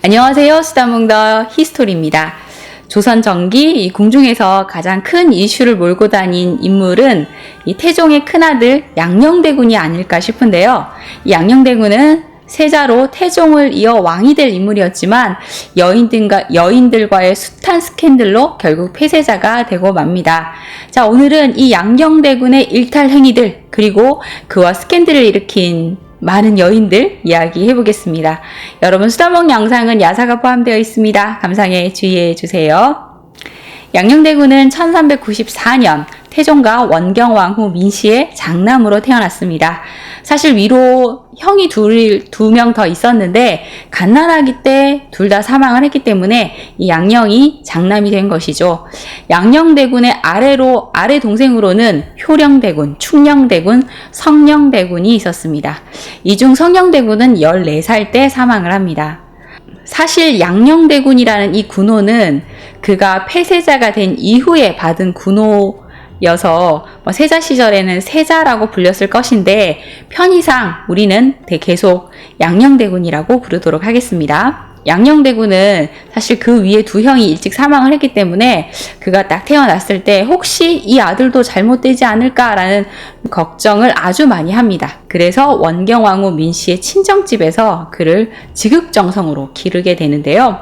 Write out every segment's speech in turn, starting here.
안녕하세요. 수다몽더 히스토리입니다. 조선 전기 이 궁중에서 가장 큰 이슈를 몰고 다닌 인물은 이 태종의 큰아들 양녕대군이 아닐까 싶은데요. 이 양녕대군은 세자로 태종을 이어 왕이 될 인물이었지만 여인들과, 여인들과의 숱한 스캔들로 결국 폐쇄자가 되고 맙니다. 자, 오늘은 이 양녕대군의 일탈 행위들 그리고 그와 스캔들을 일으킨 많은 여인들 이야기해 보겠습니다. 여러분 수다먹 영상은 야사가 포함되어 있습니다. 감상에 주의해 주세요. 양녕대군은 1394년 태종과 원경왕 후 민씨의 장남으로 태어났습니다. 사실 위로 형이 두명 더 있었는데 갓난아기 때 둘 다 사망을 했기 때문에 이 양녕이 장남이 된 것이죠. 양녕대군의 아래로 아래 동생으로는 효령대군, 충녕대군, 성녕대군이 있었습니다. 이 중 성녕대군은 14살 때 사망을 합니다. 사실 양녕대군이라는 이 군호는 그가 폐세자가 된 이후에 받은 군호 여서 뭐 세자 시절에는 세자라고 불렸을 것인데 편의상 우리는 계속 양녕대군이라고 부르도록 하겠습니다. 양녕대군은 사실 그 위에 두 형이 일찍 사망을 했기 때문에 그가 딱 태어났을 때 혹시 이 아들도 잘못되지 않을까라는 걱정을 아주 많이 합니다. 그래서 원경왕후 민씨의 친정집에서 그를 지극정성으로 기르게 되는데요.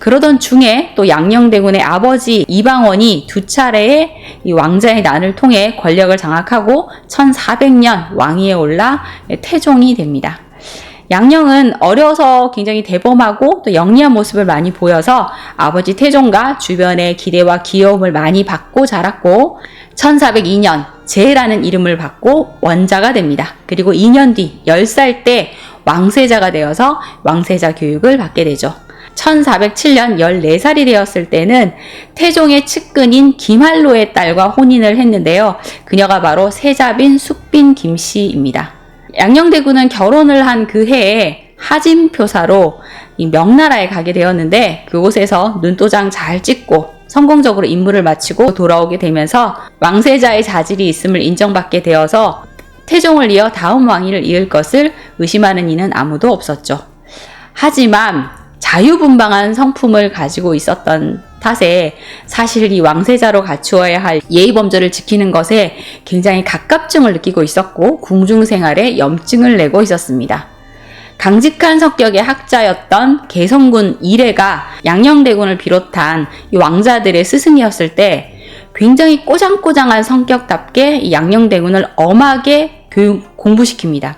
그러던 중에 또 양녕대군의 아버지 이방원이 두 차례의 이 왕자의 난을 통해 권력을 장악하고 1400년 왕위에 올라 태종이 됩니다. 양녕은 어려서 굉장히 대범하고 또 영리한 모습을 많이 보여서 아버지 태종과 주변의 기대와 귀여움을 많이 받고 자랐고 1402년 제라는 이름을 받고 원자가 됩니다. 그리고 2년 뒤 10살 때 왕세자가 되어서 왕세자 교육을 받게 되죠. 1407년 14살이 되었을 때는 태종의 측근인 김할로의 딸과 혼인을 했는데요. 그녀가 바로 세자빈 숙빈 김씨입니다. 양녕대군은 결혼을 한 그 해에 하진표사로 명나라에 가게 되었는데 그곳에서 눈도장 잘 찍고 성공적으로 임무를 마치고 돌아오게 되면서 왕세자의 자질이 있음을 인정받게 되어서 태종을 이어 다음 왕위를 이을 것을 의심하는 이는 아무도 없었죠. 하지만 자유분방한 성품을 가지고 있었던 탓에 사실 이 왕세자로 갖추어야 할 예의 범절을 지키는 것에 굉장히 가깝증을 느끼고 있었고 궁중 생활에 염증을 내고 있었습니다. 강직한 성격의 학자였던 개성군 이래가 양녕대군을 비롯한 이 왕자들의 스승이었을 때 굉장히 꼬장꼬장한 성격답게 양녕대군을 엄하게 교육 공부시킵니다.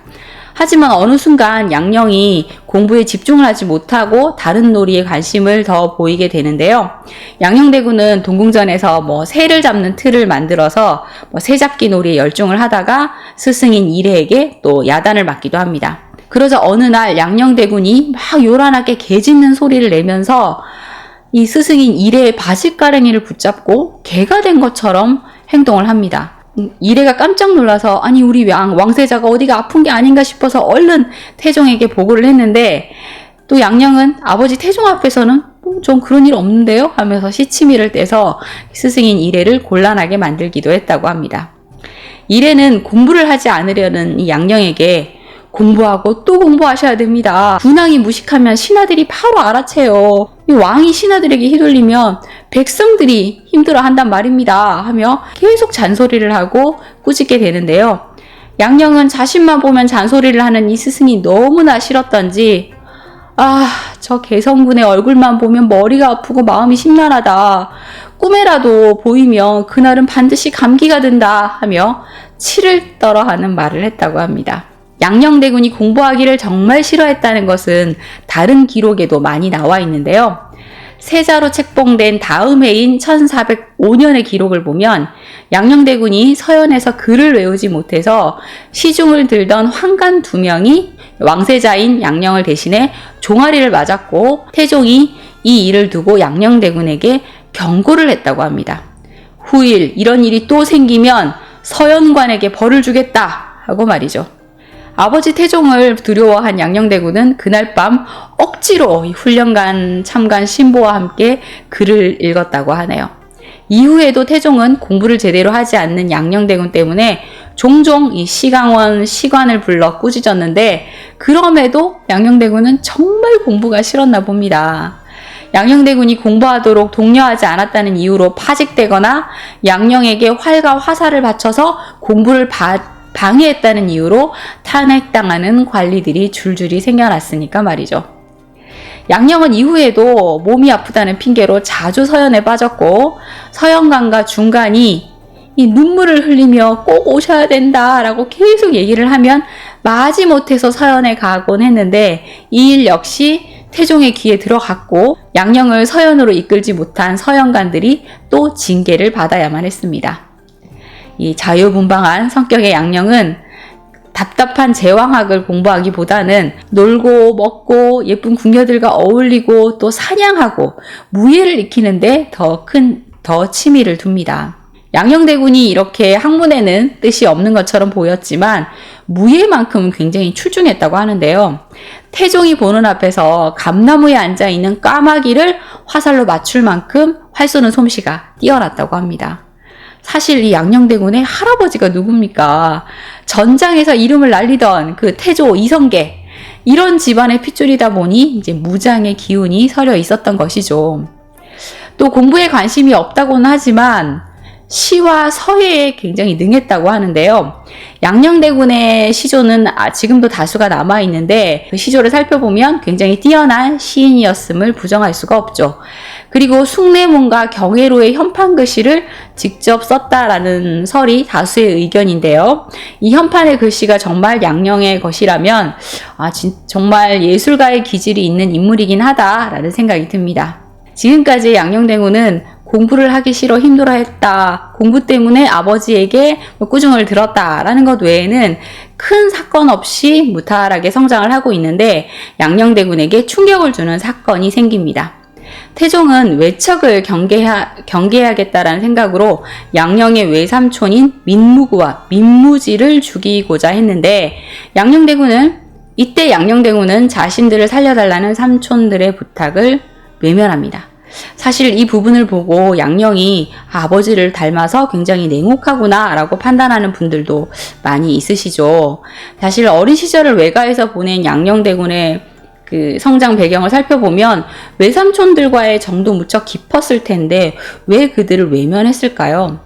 하지만 어느 순간 양령이 공부에 집중을 하지 못하고 다른 놀이에 관심을 더 보이게 되는데요. 양령대군은 동궁전에서 뭐 새를 잡는 틀을 만들어서 뭐 새잡기 놀이에 열중을 하다가 스승인 이래에게 또 야단을 맞기도 합니다. 그러자 어느 날 양령대군이 막 요란하게 개 짖는 소리를 내면서 이 스승인 이래의 바지가랭이를 붙잡고 개가 된 것처럼 행동을 합니다. 이래가 깜짝 놀라서 아니 우리 왕 왕세자가 어디가 아픈 게 아닌가 싶어서 얼른 태종에게 보고를 했는데 또 양령은 아버지 태종 앞에서는 어, 전 그런 일 없는데요 하면서 시치미를 떼서 스승인 이래를 곤란하게 만들기도 했다고 합니다. 이래는 공부를 하지 않으려는 이 양령에게 공부하고 또 공부하셔야 됩니다. 군왕이 무식하면 신하들이 바로 알아채요. 왕이 신하들에게 휘둘리면 백성들이 힘들어 한단 말입니다. 하며 계속 잔소리를 하고 꾸짖게 되는데요. 양령은 자신만 보면 잔소리를 하는 이 스승이 너무나 싫었던지, 아, 저 개성군의 얼굴만 보면 머리가 아프고 마음이 심란하다. 꿈에라도 보이면 그날은 반드시 감기가 든다. 하며 치를 떨어 하는 말을 했다고 합니다. 양녕대군이 공부하기를 정말 싫어했다는 것은 다른 기록에도 많이 나와 있는데요. 세자로 책봉된 다음 해인 1405년의 기록을 보면 양녕대군이 서연에서 글을 외우지 못해서 시중을 들던 황간 두 명이 왕세자인 양녕을 대신해 종아리를 맞았고 태종이 이 일을 두고 양녕대군에게 경고를 했다고 합니다. 후일 이런 일이 또 생기면 서연관에게 벌을 주겠다 하고 말이죠. 아버지 태종을 두려워한 양녕대군은 그날 밤 억지로 훈련관 참관 신보와 함께 글을 읽었다고 하네요. 이후에도 태종은 공부를 제대로 하지 않는 양녕대군 때문에 종종 이 시강원 시관을 불러 꾸짖었는데 그럼에도 양녕대군은 정말 공부가 싫었나 봅니다. 양녕대군이 공부하도록 독려하지 않았다는 이유로 파직되거나 양녕에게 활과 화살을 바쳐서 공부를 바- 방해했다는 이유로 탄핵당하는 관리들이 줄줄이 생겨났으니까 말이죠. 양녕은 이후에도 몸이 아프다는 핑계로 자주 서연에 빠졌고 서연관과 중간이 이 눈물을 흘리며 꼭 오셔야 된다라고 계속 얘기를 하면 마지 못해서 서연에 가곤 했는데 이 일 역시 태종의 귀에 들어갔고 양령을 서연으로 이끌지 못한 서연관들이 또 징계를 받아야만 했습니다. 이 자유분방한 성격의 양령은 답답한 제왕학을 공부하기보다는 놀고 먹고 예쁜 궁녀들과 어울리고 또 사냥하고 무예를 익히는데 더 큰더 치미를 둡니다. 양녕대군이 이렇게 학문에는 뜻이 없는 것처럼 보였지만 무예만큼은 굉장히 출중했다고 하는데요. 태종이 보는 앞에서 감나무에 앉아 있는 까마귀를 화살로 맞출 만큼 활 쏘는 솜씨가 뛰어났다고 합니다. 사실 이 양녕대군의 할아버지가 누굽니까? 전장에서 이름을 날리던 그 태조 이성계 이런 집안의 핏줄이다 보니 이제 무장의 기운이 서려 있었던 것이죠. 또 공부에 관심이 없다고는 하지만 시와 서예에 굉장히 능했다고 하는데요. 양녕대군의 시조는 아, 지금도 다수가 남아 있는데 그 시조를 살펴보면 굉장히 뛰어난 시인이었음을 부정할 수가 없죠. 그리고 숭례문과 경회로의 현판 글씨를 직접 썼다라는 설이 다수의 의견인데요. 이 현판의 글씨가 정말 양녕의 것이라면 아, 진, 정말 예술가의 기질이 있는 인물이긴 하다라는 생각이 듭니다. 지금까지 양녕대군은 공부를 하기 싫어 힘들어 했다. 공부 때문에 아버지에게 꾸중을 들었다 라는 것 외에는 큰 사건 없이 무탈하게 성장을 하고 있는데 양녕대군에게 충격을 주는 사건이 생깁니다. 태종은 외척을 경계하, 경계해야겠다라는 생각으로 양녕의 외삼촌인 민무구와 민무지를 죽이고자 했는데 양녕대군은 이때 양녕대군은 자신들을 살려달라는 삼촌들의 부탁을 외면합니다. 사실 이 부분을 보고 양령이 아버지를 닮아서 굉장히 냉혹하구나 라고 판단하는 분들도 많이 있으시죠. 사실 어린 시절을 외가에서 보낸 양령대군의 그 성장 배경을 살펴보면 외삼촌들과의 정도 무척 깊었을 텐데 왜 그들을 외면했을까요?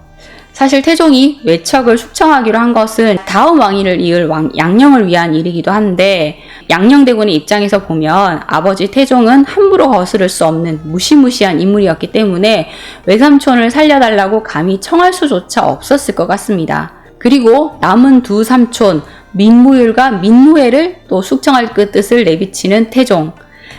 사실 태종이 외척을 숙청하기로 한 것은 다음 왕위를 이을 왕, 양령을 위한 일이기도 한데 양령대군의 입장에서 보면 아버지 태종은 함부로 거스를 수 없는 무시무시한 인물이었기 때문에 외삼촌을 살려달라고 감히 청할 수조차 없었을 것 같습니다. 그리고 남은 두 삼촌 민무율과 민무회를 또 숙청할 그 뜻을 내비치는 태종.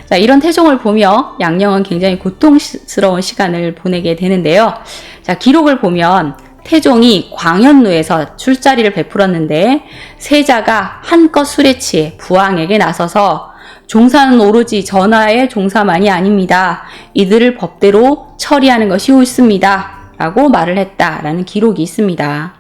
자, 이런 태종을 보며 양령은 굉장히 고통스러운 시간을 보내게 되는데요. 자, 기록을 보면 태종이 광현루에서 술자리를 베풀었는데 세자가 한껏 술에 취해 부왕에게 나서서 종사는 오로지 전하의 종사만이 아닙니다. 이들을 법대로 처리하는 것이 옳습니다. 라고 말을 했다라는 기록이 있습니다.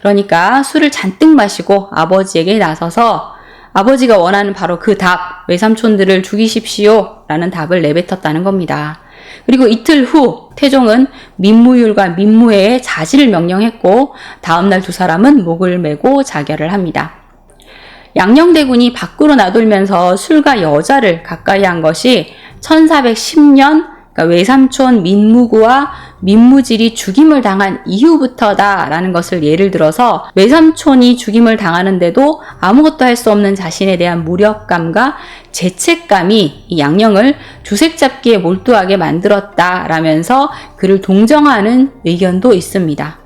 그러니까 술을 잔뜩 마시고 아버지에게 나서서 아버지가 원하는 바로 그 답, 외삼촌들을 죽이십시오. 라는 답을 내뱉었다는 겁니다. 그리고 이틀 후 태종은 민무율과 민무회에 자질을 명령했고 다음날 두 사람은 목을 메고 자결을 합니다. 양녕대군이 밖으로 나돌면서 술과 여자를 가까이 한 것이 1410년 그러니까 외삼촌 민무구와 민무질이 죽임을 당한 이후부터다라는 것을 예를 들어서 외삼촌이 죽임을 당하는데도 아무것도 할 수 없는 자신에 대한 무력감과 죄책감이 이 양령을 주색 잡기에 몰두하게 만들었다라면서 그를 동정하는 의견도 있습니다.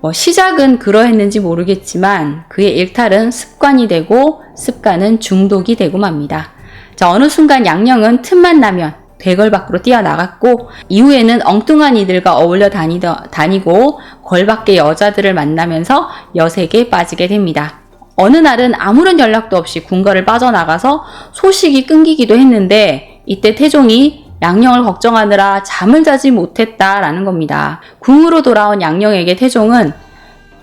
뭐 시작은 그러했는지 모르겠지만 그의 일탈은 습관이 되고 습관은 중독이 되고 맙니다. 자, 어느 순간 양령은 틈만 나면 대걸 밖으로 뛰어나갔고 이후에는 엉뚱한 이들과 어울려 다니더, 다니고 걸 밖의 여자들을 만나면서 여색에 빠지게 됩니다. 어느 날은 아무런 연락도 없이 궁궐을 빠져나가서 소식이 끊기기도 했는데 이때 태종이 양령을 걱정하느라 잠을 자지 못했다라는 겁니다. 궁으로 돌아온 양령에게 태종은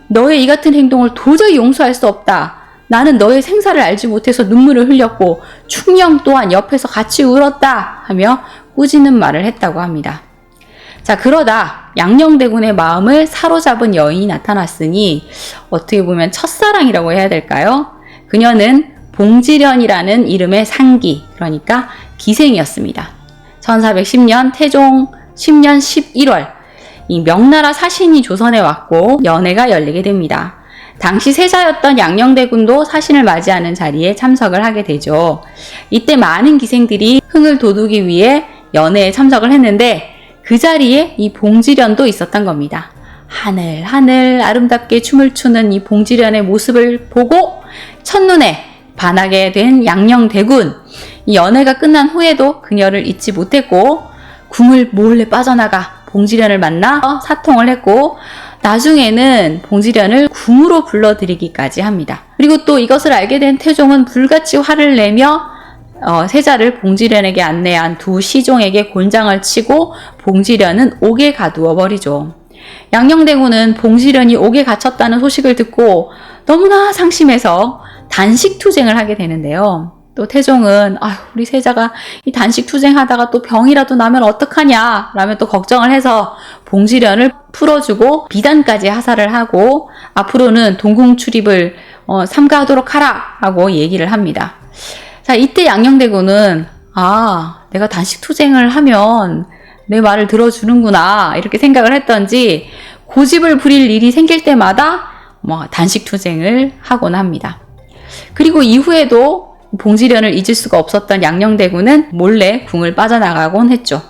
너의 이 같은 행동을 도저히 용서할 수 없다. 나는 너의 생사를 알지 못해서 눈물을 흘렸고 충령 또한 옆에서 같이 울었다 하며 꾸짖는 말을 했다고 합니다. 자, 그러다 양녕대군의 마음을 사로잡은 여인이 나타났으니 어떻게 보면 첫사랑이라고 해야 될까요? 그녀는 봉지련이라는 이름의 상기, 그러니까 기생이었습니다. 1410년 태종 10년 11월 이 명나라 사신이 조선에 왔고 연회가 열리게 됩니다. 당시 세자였던 양녕대군도 사신을 맞이하는 자리에 참석을 하게 되죠. 이때 많은 기생들이 흥을 돋우기 위해 연회에 참석을 했는데 그 자리에 이 봉지련도 있었던 겁니다. 하늘 하늘 아름답게 춤을 추는 이 봉지련의 모습을 보고 첫눈에 반하게 된 양녕대군. 이 연애가 끝난 후에도 그녀를 잊지 못했고 궁을 몰래 빠져나가 봉지련을 만나 사통을 했고 나중에는 봉지련을 궁으로 불러들이기까지 합니다. 그리고 또 이것을 알게 된 태종은 불같이 화를 내며 어, 세자를 봉지련에게 안내한 두 시종에게 곤장을 치고 봉지련은 옥에 가두어 버리죠. 양녕대군은 봉지련이 옥에 갇혔다는 소식을 듣고 너무나 상심해서 단식 투쟁을 하게 되는데요. 또 태종은 아휴 우리 세자가 이 단식 투쟁하다가 또 병이라도 나면 어떡하냐 라면 또 걱정을 해서 봉지련을 풀어주고 비단까지 하사를 하고 앞으로는 동궁 출입을 어, 삼가하도록 하라 하고 얘기를 합니다. 자 이때 양녕대군은 아 내가 단식 투쟁을 하면 내 말을 들어주는구나 이렇게 생각을 했던지 고집을 부릴 일이 생길 때마다 뭐 단식 투쟁을 하곤 합니다. 그리고 이후에도 봉지련을 잊을 수가 없었던 양녕대군은 몰래 궁을 빠져나가곤 했죠.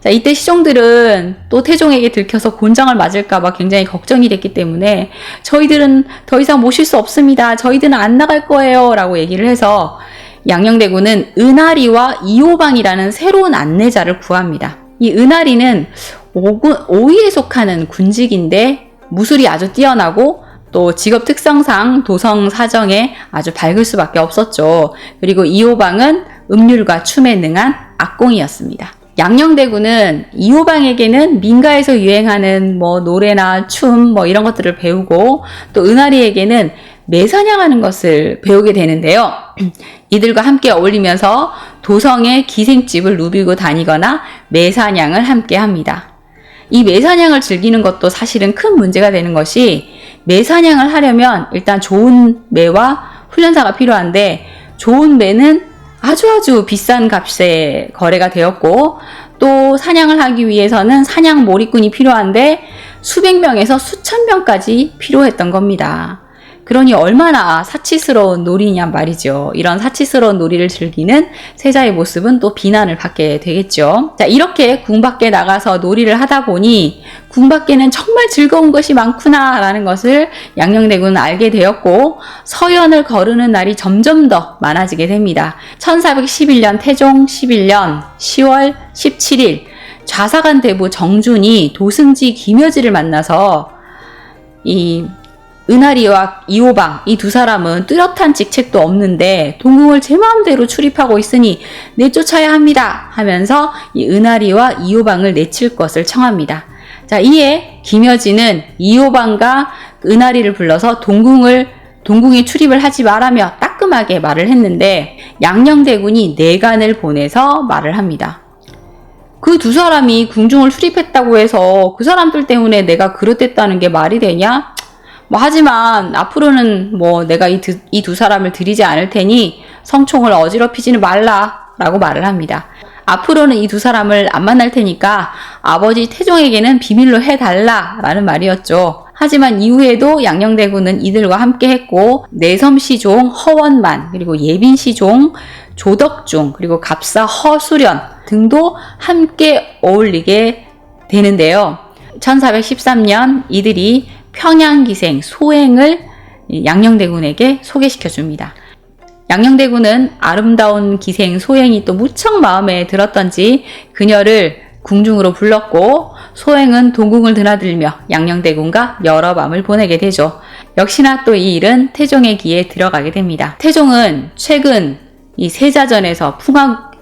자, 이때 시종들은 또 태종에게 들켜서 곤장을 맞을까봐 굉장히 걱정이 됐기 때문에 저희들은 더 이상 모실 수 없습니다. 저희들은 안 나갈 거예요. 라고 얘기를 해서 양녕대군은 은하리와 이호방이라는 새로운 안내자를 구합니다. 이 은하리는 오위에 속하는 군직인데 무술이 아주 뛰어나고 또 직업 특성상 도성 사정에 아주 밝을 수밖에 없었죠. 그리고 이호방은 음률과 춤에 능한 악공이었습니다. 양녕대군은 이호방에게는 민가에서 유행하는 뭐 노래나 춤 뭐 이런 것들을 배우고 또 은하리에게는 매사냥하는 것을 배우게 되는데요. 이들과 함께 어울리면서 도성의 기생집을 누비고 다니거나 매사냥을 함께 합니다. 이 매사냥을 즐기는 것도 사실은 큰 문제가 되는 것이 매사냥을 하려면 일단 좋은 매와 훈련사가 필요한데 좋은 매는 아주 아주 비싼 값에 거래가 되었고 또 사냥을 하기 위해서는 사냥 몰입꾼이 필요한데 수백 명에서 수천 명까지 필요했던 겁니다. 그러니 얼마나 사치스러운 놀이냐 말이죠. 이런 사치스러운 놀이를 즐기는 세자의 모습은 또 비난을 받게 되겠죠. 자, 이렇게 궁 밖에 나가서 놀이를 하다 보니 궁 밖에는 정말 즐거운 것이 많구나라는 것을 양녕대군은 알게 되었고 서연을 거르는 날이 점점 더 많아지게 됩니다. 1411년 태종 11년 10월 17일 좌사간 대부 정준이 도승지 김여지를 만나서 이 은하리와 이호방 이 두 사람은 뚜렷한 직책도 없는데 동궁을 제 마음대로 출입하고 있으니 내쫓아야 합니다 하면서 이 은하리와 이호방을 내칠 것을 청합니다. 자 이에 김여진은 이호방과 은하리를 불러서 동궁을 동궁에 출입을 하지 말라며 따끔하게 말을 했는데 양녕대군이 내간을 보내서 말을 합니다. 그 두 사람이 궁중을 출입했다고 해서 그 사람들 때문에 내가 그릇됐다는 게 말이 되냐? 뭐 하지만 앞으로는 뭐 내가 이두 이 두 사람을 들이지 않을 테니 성총을 어지럽히지는 말라라고 말을 합니다. 앞으로는 이 두 사람을 안 만날 테니까 아버지 태종에게는 비밀로 해달라라는 말이었죠. 하지만 이후에도 양녕대군은 이들과 함께 했고 내섬시종 허원만 그리고 예빈시종 조덕중 그리고 갑사 허수련 등도 함께 어울리게 되는데요. 1413년 이들이 평양기생 소행을 양녕대군에게 소개시켜 줍니다. 양녕대군은 아름다운 기생 소행이 또 무척 마음에 들었던지 그녀를 궁중으로 불렀고 소행은 동궁을 드나들며 양녕대군과 여러 밤을 보내게 되죠. 역시나 또 이 일은 태종의 귀에 들어가게 됩니다. 태종은 최근 이 세자전에서 풍악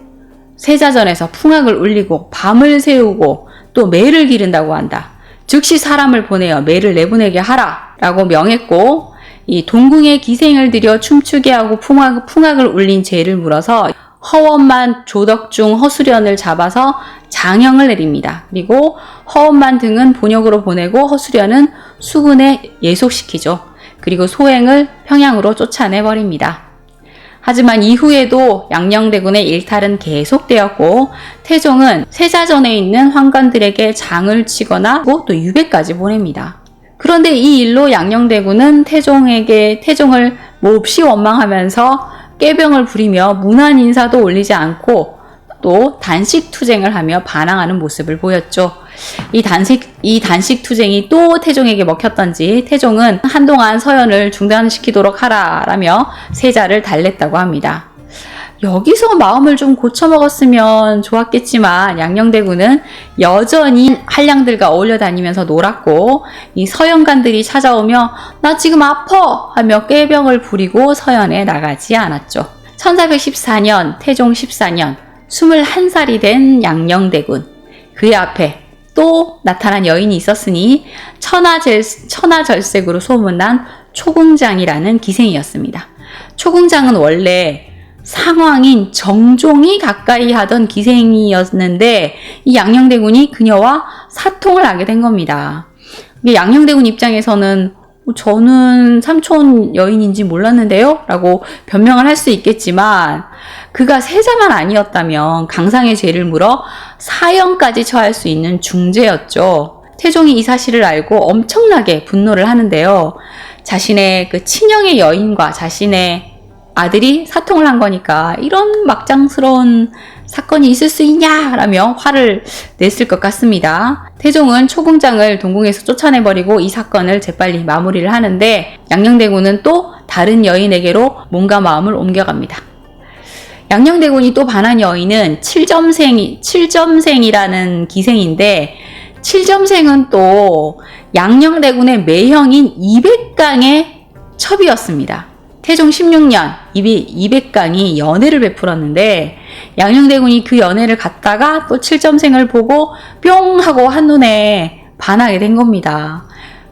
세자전에서 풍악을 울리고 밤을 새우고 또 매를 기른다고 한다. 즉시 사람을 보내어 매를 내보내게 하라 라고 명했고 이 동궁에 기생을 들여 춤추게 하고 풍악, 풍악을 울린 죄를 물어서 허원만 조덕중 허수련을 잡아서 장형을 내립니다. 그리고 허엄만 등은 본역으로 보내고 허수련은 수군에 예속시키죠. 그리고 소행을 평양으로 쫓아내 버립니다. 하지만 이후에도 양녕대군의 일탈은 계속되었고 태종은 세자전에 있는 황관들에게 장을 치거나 또 유배까지 보냅니다. 그런데 이 일로 양녕대군은 태종에게 태종을 몹시 원망하면서 깨병을 부리며 문안 인사도 올리지 않고 또 단식 투쟁을 하며 반항하는 모습을 보였죠. 이 단식 이 단식 투쟁이 또 태종에게 먹혔던지 태종은 한동안 서연을 중단시키도록 하라라며 세자를 달랬다고 합니다. 여기서 마음을 좀 고쳐먹었으면 좋았겠지만 양녕대군은 여전히 한량들과 어울려 다니면서 놀았고 이 서연관들이 찾아오며 나 지금 아파 하며 꾀병을 부리고 서연에 나가지 않았죠. 1414년 태종 14년 21살이 된 양녕대군 그의 앞에 또 나타난 여인이 있었으니 천하절, 천하절색으로 소문난 초궁장이라는 기생이었습니다. 초궁장은 원래 상황인 정종이 가까이 하던 기생이었는데 이 양녕대군이 그녀와 사통을 하게 된 겁니다. 양녕대군 입장에서는 어, 저는 삼촌 여인인지 몰랐는데요? 라고 변명을 할 수 있겠지만 그가 세자만 아니었다면 강상의 죄를 물어 사형까지 처할 수 있는 중죄였죠. 태종이 이 사실을 알고 엄청나게 분노를 하는데요. 자신의 그 친형의 여인과 자신의 아들이 사통을 한 거니까 이런 막장스러운 사건이 있을 수 있냐? 라며 화를 냈을 것 같습니다. 태종은 초궁장을 동궁에서 쫓아내버리고 이 사건을 재빨리 마무리를 하는데 양녕대군은 또 다른 여인에게로 몸과 마음을 옮겨갑니다. 양녕대군이 또 반한 여인은 칠점생이, 칠점생이라는 기생인데, 칠점생은 또 양녕대군의 매형인 이백강의 첩이었습니다. 태종 16년 이백강이 연애를 베풀었는데 양녕대군이 그 연애를 갔다가 또 칠점생을 보고 뿅 하고 한눈에 반하게 된 겁니다.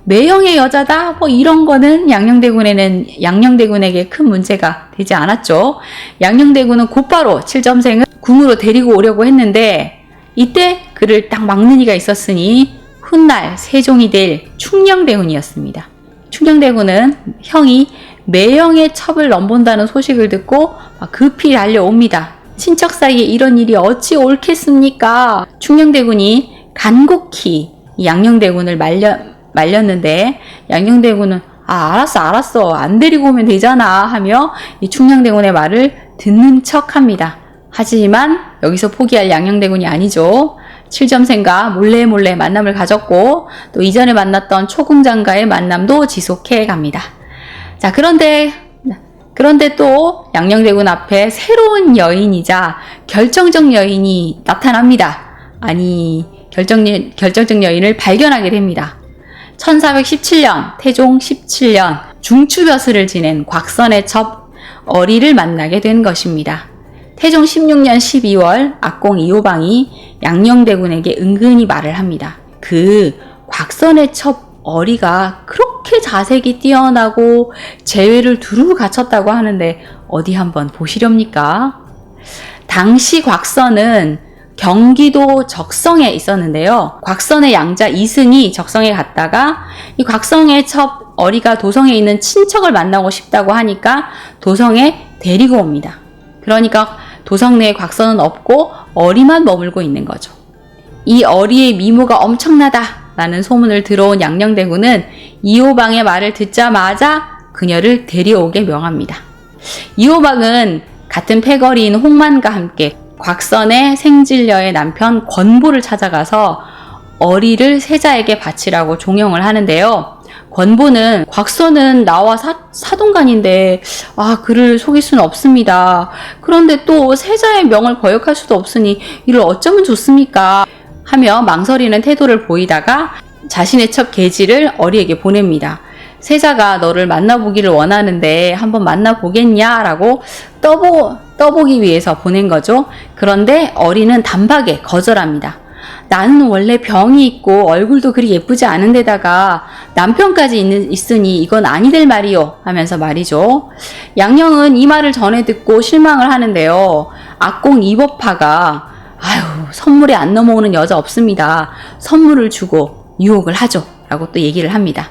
매형의 여자다 뭐 이런 거는 양녕대군에는 양녕대군에게 큰 문제가 되지 않았죠. 양녕대군은 곧바로 칠점생을 궁으로 데리고 오려고 했는데 이때 그를 딱 막는 이가 있었으니 훗날 세종이 될 충녕대군이었습니다. 충녕대군은 형이 매형의 첩을 넘본다는 소식을 듣고 급히 달려옵니다. 친척 사이에 이런 일이 어찌 옳겠습니까? 충녕대군이 간곡히 양녕대군을 말려 말렸는데 양녕대군은 아 알았어 알았어 안 데리고 오면 되잖아 하며 이 충녕대군의 말을 듣는 척합니다. 하지만 여기서 포기할 양녕대군이 아니죠. 칠점생과 몰래 몰래 만남을 가졌고 또 이전에 만났던 초궁장과의 만남도 지속해 갑니다. 자 그런데 그런데 또 양녕대군 앞에 새로운 여인이자 결정적 여인이 나타납니다. 아니 결정 결정적 여인을 발견하게 됩니다. 1417년 태종 17년 중추벼슬을 지낸 곽선의 첩 어리를 만나게 된 것입니다. 태종 16년 12월 악공 이호방이 양녕대군에게 은근히 말을 합니다. 그 곽선의 첩 어리가 그렇게 자색이 뛰어나고 재회를 두루 갖췄다고 하는데 어디 한번 보시렵니까? 당시 곽선은 경기도 적성에 있었는데요. 곽선의 양자 이승이 적성에 갔다가 이 곽성의 첩 어리가 도성에 있는 친척을 만나고 싶다고 하니까 도성에 데리고 옵니다. 그러니까 도성 내에 곽선은 없고 어리만 머물고 있는 거죠. 이 어리의 미모가 엄청나다 라는 소문을 들어온 양녕대군은 이호방의 말을 듣자마자 그녀를 데려오게 명합니다. 이호방은 같은 패거리인 홍만과 함께 곽선의 생질녀의 남편 권보를 찾아가서 어리를 세자에게 바치라고 종용을 하는데요. 권보는 곽선은 나와 사, 사동간인데 아 그를 속일 수는 없습니다. 그런데 또 세자의 명을 거역할 수도 없으니 이를 어쩌면 좋습니까? 하며 망설이는 태도를 보이다가 자신의 첫 계지를 어리에게 보냅니다. 세자가 너를 만나보기를 원하는데 한번 만나보겠냐 라고 떠보, 떠보기 위해서 보낸 거죠. 그런데 어리는 단박에 거절합니다. 나는 원래 병이 있고 얼굴도 그리 예쁘지 않은데다가 남편까지 있는, 있으니 이건 아니될 말이요 하면서 말이죠. 양령은 이 말을 전해 듣고 실망을 하는데요. 악공 이법파가 아유, 선물에 안 넘어오는 여자 없습니다. 선물을 주고 유혹을 하죠. 라고 또 얘기를 합니다.